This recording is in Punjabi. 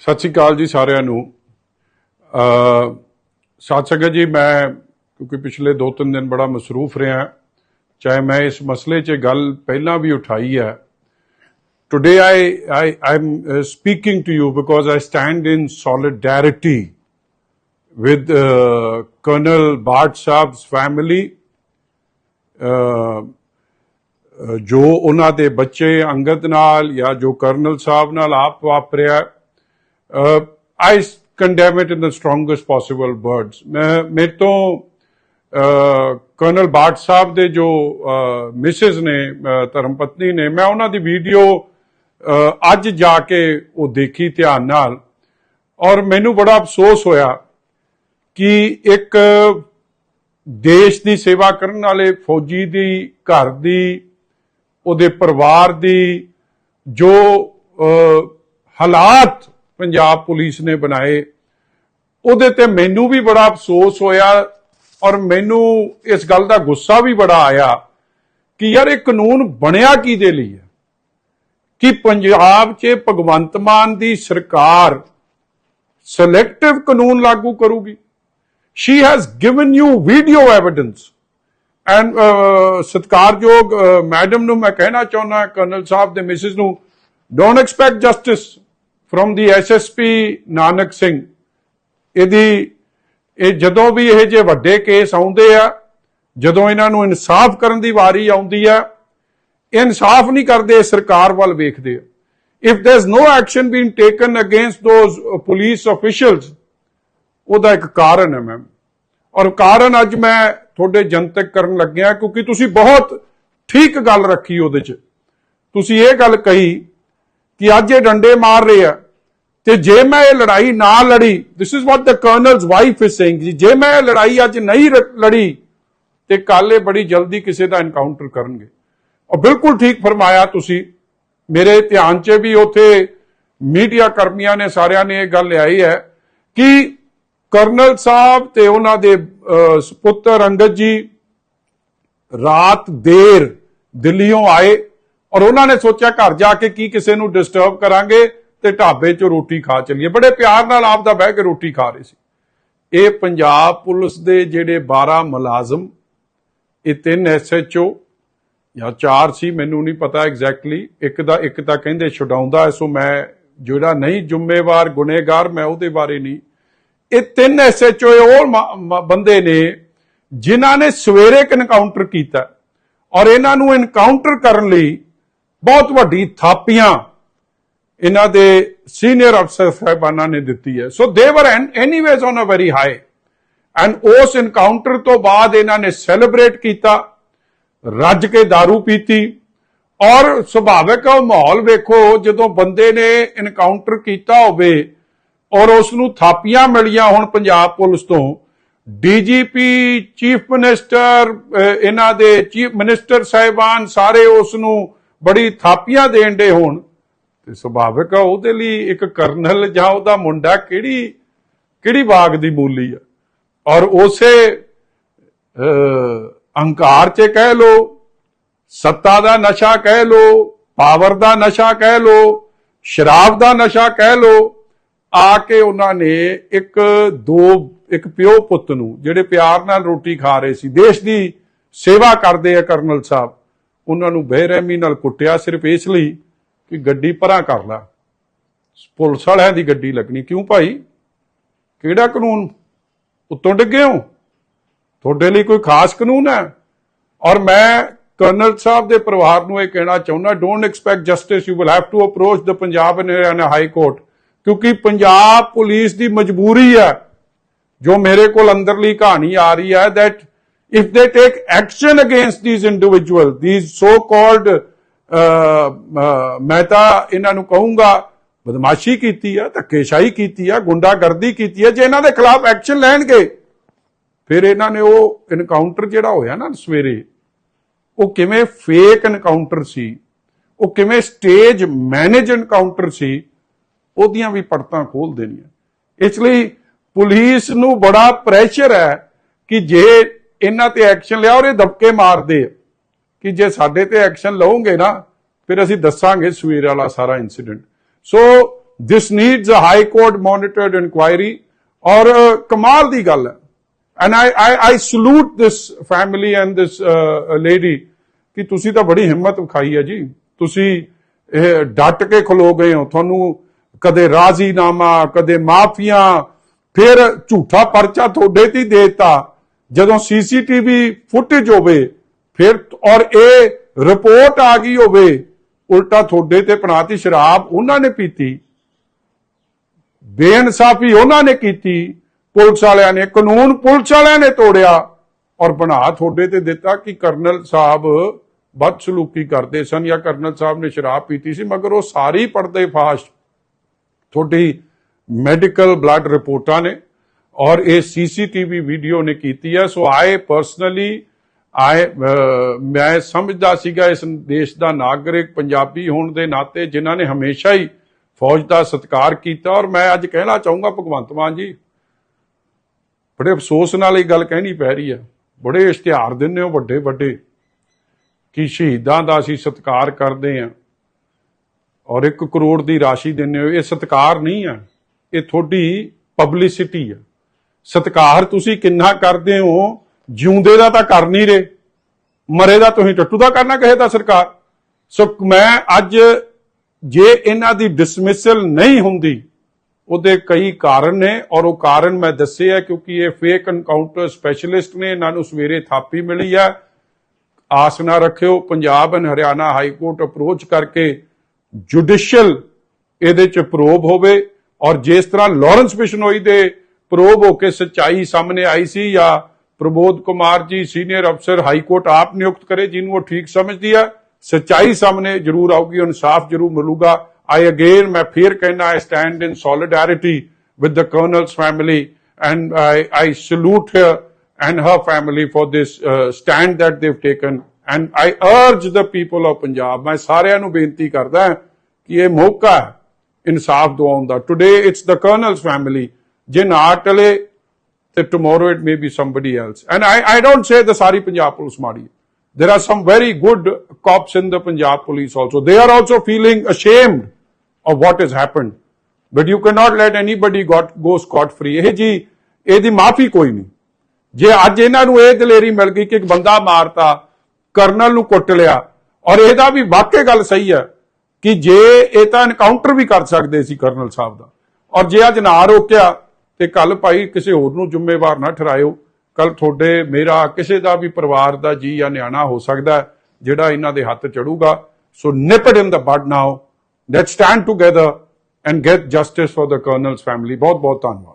ਸਤਿ ਸ਼੍ਰੀ ਅਕਾਲ ਜੀ ਸਾਰਿਆਂ ਨੂੰ। ਅ ਸਾਥ ਸੰਗਤ ਜੀ ਮੈਂ ਕਿਉਂਕਿ ਪਿਛਲੇ 2-3 ਦਿਨ ਬੜਾ ਮਸਰੂਫ ਰਿਹਾ ਚਾਹੇ ਮੈਂ ਇਸ ਮਸਲੇ 'ਚ ਗੱਲ ਪਹਿਲਾਂ ਵੀ ਉਠਾਈ ਹੈ। Today i i i'm uh, speaking to you because i stand in solidarity with uh, colonel bhatt saab's family. Uh, uh, ਜੋ ਉਹਨਾਂ ਦੇ ਬੱਚੇ ਅੰਗਦ ਨਾਲ ਜਾਂ ਜੋ ਕਰਨਲ ਸਾਹਿਬ ਨਾਲ ਆਪ ਵਾਪਰਿਆ I condemn it in the strongest possible words ਮੈਂ, ਮੇਰੇ ਤੋਂ ਕਰਨਲ ਬਾਟ ਸਾਹਿਬ ਦੇ ਜੋ ਮਿਸਿਸ ਨੇ ਧਰਮਪਤਨੀ ਨੇ, ਮੈਂ ਉਹਨਾਂ ਦੀ ਵੀਡੀਓ ਅੱਜ ਜਾ ਕੇ ਉਹ ਦੇਖੀ ਧਿਆਨ ਨਾਲ। ਔਰ ਮੈਨੂੰ ਬੜਾ ਅਫਸੋਸ ਹੋਇਆ ਕਿ ਇੱਕ ਦੇਸ਼ ਦੀ ਸੇਵਾ ਕਰਨ ਵਾਲੇ, ਫੌਜੀ ਦੀ, ਘਰ ਦੀ, ਉਹਦੇ ਪਰਿਵਾਰ ਦੀ ਜੋ ਹਾਲਾਤ ਪੰਜਾਬ ਪੁਲਿਸ ਨੇ ਬਣਾਏ। ਉਹਦੇ ਤੇ ਮੈਨੂੰ ਵੀ ਬੜਾ ਅਫਸੋਸ ਹੋਇਆ ਔਰ ਮੈਨੂੰ ਇਸ ਗੱਲ ਦਾ ਗੁੱਸਾ ਵੀ ਬੜਾ ਆਇਆ ਕਿ ਯਾਰ ਇਹ ਕਾਨੂੰਨ ਬਣਿਆ ਕਿਹਦੇ ਲਈ ਹੈ? ਕਿ ਪੰਜਾਬ 'ਚ ਭਗਵੰਤ ਮਾਨ ਦੀ ਸਰਕਾਰ ਸਿਲੈਕਟਿਵ ਕਾਨੂੰਨ ਲਾਗੂ ਕਰੂਗੀ? She has given you video evidence and ਸਤਕਾਰਯੋਗ ਮੈਡਮ ਨੂੰ ਮੈਂ ਕਹਿਣਾ ਚਾਹੁੰਦਾ, ਕਰਨਲ ਸਾਹਿਬ ਦੇ ਮਿਸਿਸ ਨੂੰ don't expect justice from the SSP Nanak Singh ਇਹਦੀ ਇਹ ਜਦੋਂ ਵੀ ਇਹ ਜੇ ਵੱਡੇ ਕੇਸ ਆਉਂਦੇ ਆ, ਜਦੋਂ ਇਹਨਾਂ ਨੂੰ ਇਨਸਾਫ ਕਰਨ ਦੀ ਵਾਰੀ ਆਉਂਦੀ ਆ, ਇਨਸਾਫ ਨਹੀਂ ਕਰਦੇ ਸਰਕਾਰ ਵੱਲ ਵੇਖਦੇ ਆ। If there is no action been taken against those police officials ਉਹਦਾ ਇੱਕ ਕਾਰਨ ਹੈ ਮੈਮ ਔਰ ਕਾਰਨ ਅੱਜ ਮੈਂ ਤੁਹਾਡੇ ਜਨਤਕ ਕਰਨ ਲੱਗਿਆ, ਕਿਉਂਕਿ ਤੁਸੀਂ ਬਹੁਤ ਠੀਕ ਗੱਲ ਰੱਖੀ ਉਹਦੇ 'ਚ। ਤੁਸੀਂ ਇਹ ਗੱਲ ਕਹੀ ਕਿ ਅੱਜ ਇਹ ਡੰਡੇ ਮਾਰ ਰਹੇ ਆ। ਤੇ ਜੇ ਮੈਂ ਇਹ ਲੜਾਈ ਨਾ ਲੜੀ this is what the colonel's wife is saying ਜੇ ਮੈਂ ਇਹ ਲੜਾਈ ਅੱਜ ਨਹੀਂ ਲੜੀ ਤੇ ਕੱਲ ਇਹ ਬੜੀ ਜਲਦੀ ਕਿਸੇ ਦਾ ਐਨਕਾਊਂਟਰ ਕਰਨਗੇ। ਔਰ ਬਿਲਕੁਲ ਠੀਕ ਫਰਮਾਇਆ ਤੁਸੀਂ ਮੇਰੇ ਧਿਆਨ 'ਚ ਵੀ ਉਥੇ ਮੀਡੀਆ ਕਰਮੀਆਂ ਨੇ ਸਾਰਿਆਂ ਨੇ ਇਹ ਗੱਲ ਲਿਆਈ ਹੈ ਕਿ ਕਰਨਲ ਸਾਹਿਬ ਤੇ ਉਹਨਾਂ ਦੇ ਅਹ, ਸੁਪੁੱਤਰ ਅੰਗਦ ਜੀ ਰਾਤ ਦੇਰ ਦਿੱਲੀੋਂ ਆਏ। ਔਰ ਉਹਨਾਂ ਨੇ ਸੋਚਿਆ ਘਰ ਜਾ ਕੇ ਕੀ ਕਿਸੇ ਨੂੰ ਡਿਸਟਰਬ ਕਰਾਂਗੇ ਤੇ ਢਾਬੇ 'ਚ ਰੋਟੀ ਖਾ ਚਲੀਏ। ਬੜੇ ਪਿਆਰ ਨਾਲ ਆਪ ਦਾ ਬਹਿ ਕੇ ਰੋਟੀ ਖਾ ਰਹੇ ਸੀ। ਇਹ ਪੰਜਾਬ ਪੁਲਿਸ ਦੇ ਜਿਹੜੇ 12 ਮੁਲਾਜ਼ਮ, ਇਹ ਤਿੰਨ ਐਸਐਚਓ ਜਾਂ ਚਾਰ ਸੀ, ਮੈਨੂੰ ਨਹੀਂ ਪਤਾ ਐਗਜ਼ੈਕਟਲੀ ਇੱਕ ਦਾ, ਇੱਕ ਤਾਂ ਕਹਿੰਦੇ ਛਡਾਉਂਦਾ ਸੋ ਮੈਂ ਜਿਹੜਾ ਨਹੀਂ ਜ਼ਿੰਮੇਵਾਰ, ਗੁਨੇਗਾਰ, ਮੈਂ ਉਹਦੇ ਬਾਰੇ ਨਹੀਂ। ਇਹ ਤਿੰਨ ਐਸਐਚਓ ਉਹ ਮ- ਮ- ਬੰਦੇ ਨੇ ਜਿਨ੍ਹਾਂ ਨੇ ਸਵੇਰੇ ਕਨਕਾਊਂਟਰ ਕੀਤਾ। ਔਰ ਇਹਨਾਂ ਨੂੰ ਇਨਕਾਊਂਟਰ ਕਰਨ ਲਈ ਬਹੁਤ ਵੱਡੀ ਥਾਪੀਆਂ ਇਹਨਾਂ ਦੇ ਸੀਨੀਅਰ ਅਫਸਰ ਸਾਹਿਬਾਨਾਂ ਨੇ ਦਿੱਤੀ ਹੈ। So they were anyways on a very high and ਉਸ ਐਨਕਾਊਂਟਰ ਤੋਂ ਬਾਅਦ ਇਹਨਾਂ ਨੇ ਸੈਲੀਬ੍ਰੇਟ ਕੀਤਾ, ਰੱਜ ਕੇ दारू ਪੀਤੀ। ਔਰ ਸੁਭਾਵਿਕ ਉਹ ਮਾਹੌਲ ਵੇਖੋ, ਜਦੋਂ ਬੰਦੇ ਨੇ ਇਨਕਾਊਂਟਰ ਕੀਤਾ ਹੋਵੇ ਔਰ ਉਸ ਨੂੰ ਥਾਪੀਆਂ ਮਿਲੀਆਂ ਹੁਣ ਪੰਜਾਬ ਪੁਲਿਸ ਤੋਂ, ਡੀਜੀਪੀ, ਚੀਫ ਮਿਨਿਸਟਰ ਇਹਨਾਂ ਦੇ ਚੀਫ ਮਿਨਿਸਟਰ ਸਾਹਿਬਾਨ ਸਾਰੇ ਉਸ ਨੂੰ ਬੜੀ ਥਾਪੀਆਂ ਦੇਣ ਦੇ ਹੋਣ, ਤੇ ਸੁਭਾਵਿਕ ਆ ਉਹਦੇ ਲਈ ਇੱਕ ਕਰਨਲ ਜਾਂ ਉਹਦਾ ਮੁੰਡਾ ਕਿਹੜੀ ਕਿਹੜੀ ਬਾਗ ਦੀ ਬੋਲੀ ਆ? ਔਰ ਉਸੇ ਅਹੰਕਾਰ 'ਚ ਕਹਿ ਲੋ, ਸੱਤਾ ਦਾ ਨਸ਼ਾ ਕਹਿ ਲੋ, ਪਾਵਰ ਦਾ ਨਸ਼ਾ ਕਹਿ ਲੋ, ਸ਼ਰਾਬ ਦਾ ਨਸ਼ਾ ਕਹਿ ਲੋ, ਆ ਕੇ ਉਹਨਾਂ ਨੇ ਇੱਕ ਦੋ, ਇੱਕ ਪਿਓ ਪੁੱਤ ਨੂੰ, ਜਿਹੜੇ ਪਿਆਰ ਨਾਲ ਰੋਟੀ ਖਾ ਰਹੇ ਸੀ, ਦੇਸ਼ ਦੀ ਸੇਵਾ ਕਰਦੇ ਆ ਕਰਨਲ ਸਾਹਿਬ ਉਹਨਾਂ ਨੂੰ ਬੇਰਹਿਮੀ ਨਾਲ ਕੁੱਟਿਆ ਸਿਰਫ ਇਸ ਲਈ ਕਿ ਗੱਡੀ ਪਰਾਂ ਕਰ ਲਾ। ਪੁਲਿਸ ਵਾਲਿਆਂ ਦੀ ਗੱਡੀ ਲੱਗਣੀ। ਕਿਉਂ ਭਾਈ? ਕਿਹੜਾ ਕਾਨੂੰਨ? ਉੱਤੋਂ ਡਿੱਗੇ ਹੋ? ਤੁਹਾਡੇ ਲਈ ਕੋਈ ਖਾਸ ਕਾਨੂੰਨ ਹੈ? ਔਰ ਮੈਂ ਕਰਨਲ ਸਾਹਿਬ ਦੇ ਪਰਿਵਾਰ ਨੂੰ ਇਹ ਕਹਿਣਾ ਚਾਹੁੰਦਾ don't expect justice you will have to approach the Punjab and Haryana high court ਕਿਉਂਕਿ ਪੰਜਾਬ ਪੁਲਿਸ ਦੀ ਮਜਬੂਰੀ ਹੈ। ਜੋ ਮੇਰੇ ਕੋਲ ਅੰਦਰਲੀ ਕਹਾਣੀ ਆ ਰਹੀ ਹੈ that if they take action against these individuals, these so called ਮੈਂ ਤਾਂ ਇਹਨਾਂ ਨੂੰ ਕਹੂੰਗਾ ਬਦਮਾਸ਼ੀ ਕੀਤੀ ਆ ਧੱਕੇਸ਼ਾਹੀ ਕੀਤੀ ਆ ਗੁੰਡਾਗਰਦੀ ਕੀਤੀ ਆ ਜੇ ਇਹਨਾਂ ਦੇ ਖਿਲਾਫ ਐਕਸ਼ਨ ਲੈਣਗੇ ਫਿਰ ਇਹਨਾਂ ਨੇ ਉਹ ਇਨਕਾਊਂਟਰ ਜਿਹੜਾ ਹੋਇਆ ਨਾ ਸਵੇਰੇ ਉਹ ਕਿਵੇਂ ਫੇਕ ਇਨਕਾਊਂਟਰ ਸੀ ਉਹ ਕਿਵੇਂ ਸਟੇਜ ਮੈਨੇਜ ਇਨਕਾਊਂਟਰ ਸੀ ਉਹਦੀਆਂ ਵੀ ਪਰਤਾਂ ਖੋਲ ਦੇਣੀਆਂ ਇਸ ਲਈ ਪੁਲਿਸ ਨੂੰ ਬੜਾ ਪ੍ਰੈਸ਼ਰ ਹੈ ਕਿ ਜੇ ਇਹਨਾਂ ਤੇ ਐਕਸ਼ਨ ਲਿਆ ਔਰ ਇਹ ਦਬਕੇ ਮਾਰਦੇ ਆ। ਕਿ ਜੇ ਸਾਡੇ ਤੇ ਐਕਸ਼ਨ ਲਓਗੇ ਨਾ ਫਿਰ ਅਸੀਂ ਦੱਸਾਂਗੇ ਸਵੇਰ ਵਾਲਾ ਸਾਰਾ incident so this needs a high court monitored inquiry ਔਰ ਕਮਾਲ ਦੀ ਗੱਲ ਹੈ। And I, I, I salute this family and this uh, ਕਿ ਤੁਸੀਂ ਤਾਂ ਬੜੀ ਹਿੰਮਤ ਵਿਖਾਈ ਹੈ ਜੀ। ਤੁਸੀਂ ਇਹ ਡਟ ਕੇ ਖਲੋ ਗਏ ਹੋ। ਤੁਹਾਨੂੰ ਕਦੇ ਰਾਜ਼ੀਨਾਮਾ ਕਦੇ ਮਾਫੀਆਂ ਫਿਰ ਝੂਠਾ ਪਰਚਾ ਤੁਹਾਡੇ ਤੇ ਹੀ ਦੇ ਦਿੱਤਾ। ਜਦੋਂ ਸੀਸੀਟੀਵੀ ਫੁਟੇਜ ਹੋਵੇ, ਫਿਰ ਔਰ ਇਹ ਰਿਪੋਰਟ ਆ ਗਈ ਹੋਵੇ, ਉਲਟਾ ਤੁਹਾਡੇ ਤੇ ਪਨਾਤੀ ਸ਼ਰਾਬ ਉਹਨਾਂ ਨੇ ਪੀਤੀ। ਬੇਇਨਸਾਫੀ ਉਹਨਾਂ ਨੇ ਕੀਤੀ। ਪੁਲਿਸ ਵਾਲਿਆਂ ਨੇ, ਕਾਨੂੰਨ ਪੁਲਿਸ ਵਾਲਿਆਂ ਨੇ ਤੋੜਿਆ ਔਰ ਬਣਾ ਤੁਹਾਡੇ ਤੇ ਦਿੱਤਾ ਕਿ ਕਰਨਲ ਸਾਹਿਬ ਬਦਸਲੂਕੀ ਕਰਦੇ ਸਨ ਜਾਂ ਕਰਨਲ ਸਾਹਿਬ ਨੇ ਸ਼ਰਾਬ ਪੀਤੀ ਸੀ, ਮਗਰ ਉਹ ਸਾਰੀ ਪਰਦੇ ਫਾਸ਼ ਤੁਹਾਡੀ ਮੈਡੀਕਲ ਬਲੱਡ ਰਿਪੋਰਟਾਂ ਨੇ ਔਰ ਇਹ ਸੀਸੀਟੀਵੀ ਵੀਡੀਓ ਨੇ ਕੀਤੀ ਹੈ। ਸੋ ਆਏ ਪਰਸਨਲੀ ਆਏ ਮੈਂ ਸਮਝਦਾ ਸੀਗਾ ਇਸ ਦੇਸ਼ ਦਾ ਨਾਗਰਿਕ, ਪੰਜਾਬੀ ਹੋਣ ਦੇ ਨਾਤੇ ਜਿਨ੍ਹਾਂ ਨੇ ਹਮੇਸ਼ਾ ਹੀ ਫੌਜ ਦਾ ਸਤਿਕਾਰ ਕੀਤਾ। ਔਰ ਮੈਂ ਅੱਜ ਕਹਿਣਾ ਚਾਹੂੰਗਾ, ਭਗਵੰਤ ਮਾਨ ਜੀ, ਬੜੇ ਅਫਸੋਸ ਨਾਲ ਇਹ ਗੱਲ ਕਹਿਣੀ ਪੈ ਰਹੀ ਹੈ। ਬੜੇ ਇਸ਼ਤਿਹਾਰ ਦਿੰਦੇ ਹੋ ਵੱਡੇ ਵੱਡੇ ਕਿ ਸ਼ਹੀਦਾਂ ਦਾ ਅਸੀਂ ਸਤਿਕਾਰ ਕਰਦੇ ਹਾਂ। ਔਰ 1 ਕਰੋੜ ਦੀ ਰਾਸ਼ੀ ਦਿੰਦੇ ਹੋ। ਇਹ ਸਤਿਕਾਰ ਨਹੀਂ ਹੈ। ਇਹ ਤੁਹਾਡੀ ਪਬਲਿਸਿਟੀ ਹੈ। ਸਤਿਕਾਰ ਤੁਸੀਂ ਕਿੰਨਾ ਕਰਦੇ ਹੋ? ਜਿਉਂਦੇ ਦਾ ਤਾਂ ਕਰ ਨਹੀਂ ਰਹੇ। ਮਰੇ ਦਾ ਤੁਸੀਂ ਟੱਟੂ ਦਾ ਕਰਨਾ ਕਹੇ ਤਾਂ ਸਰਕਾਰ ਸੋ ਮੈਂ ਅੱਜ ਜੇ ਇਹਨਾਂ ਦੀ ਡਿਸਮਿਸਲ ਨਹੀਂ ਹੁੰਦੀ, ਉਹਦੇ ਕਈ ਕਾਰਨ ਨੇ ਔਰ ਉਹ ਕਾਰਨ ਮੈਂ ਦੱਸੇ ਆ ਕਿਉਂਕਿ ਇਹ ਫੇਕ ਐਨਕਾਊਂਟਰ ਸਪੈਸ਼ਲਿਸਟ ਨੇ, ਇਹਨਾਂ ਨੂੰ ਸਵੇਰੇ ਥਾਪੀ ਮਿਲੀ ਆ। ਆਸ ਨਾ ਰੱਖਿਓ, Punjab and Haryana high court approach ਕਰਕੇ ਜੁਡੀਸ਼ੀਅਲ ਇਹਦੇ ਚ ਪ੍ਰੋਬ ਹੋਵੇ ਔਰ ਜਿਸ ਤਰ੍ਹਾਂ ਲਾਰੈਂਸ ਬਿਸ਼ਨੋਈ ਦੇ ਪ੍ਰੋਬ ਹੋ ਕੇ ਸੱਚਾਈ ਸਾਹਮਣੇ ਆਈ ਸੀ ਜਾਂ ਪ੍ਰਬੋਧ ਕੁਮਾਰ ਜੀ ਸੀਨੀਅਰ ਅਫਸਰ ਹਾਈ ਕੋਰਟ ਆਪ ਨਿਯੁਕਤ ਕਰੇ ਜਿਹਨੂੰ ਉਹ ਠੀਕ ਸਮਝਦੀ ਹੈ ਸੱਚਾਈ ਸਾਹਮਣੇ ਜ਼ਰੂਰ ਆਊਗੀ ਇਨਸਾਫ ਜ਼ਰੂਰ ਮਿਲੂਗਾ। ਆਈ ਅਗੇਨ ਮੈਂ ਫੇਰ ਕਹਿਣਾ I stand in solidarity with the colonel's family and I I salute her and her family for this uh, stand that they've taken and I urge the ਮੈਂ ਸਾਰਿਆਂ ਨੂੰ ਬੇਨਤੀ ਕਰਦਾ ਕਿ ਇਹ ਮੌਕਾ ਹੈ ਇਨਸਾਫ ਦਿਵਾਉਣ ਦਾ। Today it's the colonel's family ਜੇ ਨਾ ਟਲੇ ਤੇ tomorrow it may be somebody else and I I don't say the sorry Punjab police ਮਾੜੀ there are some very good cops in the Punjab police also. They are also feeling ashamed of what has happened. But you cannot let anybody got, go scot free. ਇਹ ਜੀ ਇਹਦੀ ਮਾਫੀ ਕੋਈ ਨਹੀਂ ਜੇ ਅੱਜ ਇਹਨਾਂ ਨੂੰ ਇਹ ਦਲੇਰੀ ਮਿਲ ਗਈ ਕਿ ਇੱਕ ਬੰਦਾ ਮਾਰਤਾ ਕਰਨਲ ਨੂੰ ਕੁੱਟ ਲਿਆ ਔਰ ਇਹਦਾ ਵੀ ਵਾਕਈ ਗੱਲ ਸਹੀ ਹੈ ਕਿ ਜੇ ਇਹ ਤਾਂ ਐਨਕਾਊਂਟਰ ਵੀ ਕਰ ਸਕਦੇ ਸੀ ਕਰਨਲ ਸਾਹਿਬ ਦਾ ਔਰ ਜੇ ਅੱਜ ਨਾ ਰੋਕਿਆ ਤੇ ਕੱਲ ਭਾਈ ਕਿਸੇ ਹੋਰ ਨੂੰ ਜ਼ਿੰਮੇਵਾਰ ਨਾ ਠਹਿਰਾਇਓ। ਕੱਲ ਤੁਹਾਡੇ, ਮੇਰਾ, ਕਿਸੇ ਦਾ ਵੀ ਪਰਿਵਾਰ ਦਾ ਜੀ ਜਾਂ ਨਿਆਣਾ ਹੋ ਸਕਦਾ ਜਿਹੜਾ ਇਹਨਾਂ ਦੇ ਹੱਥ ਚੜੂਗਾ। So nip it in the bud now. Let's stand together and get justice for the colonel's family ਬਹੁਤ ਬਹੁਤ ਧੰਨਵਾਦ।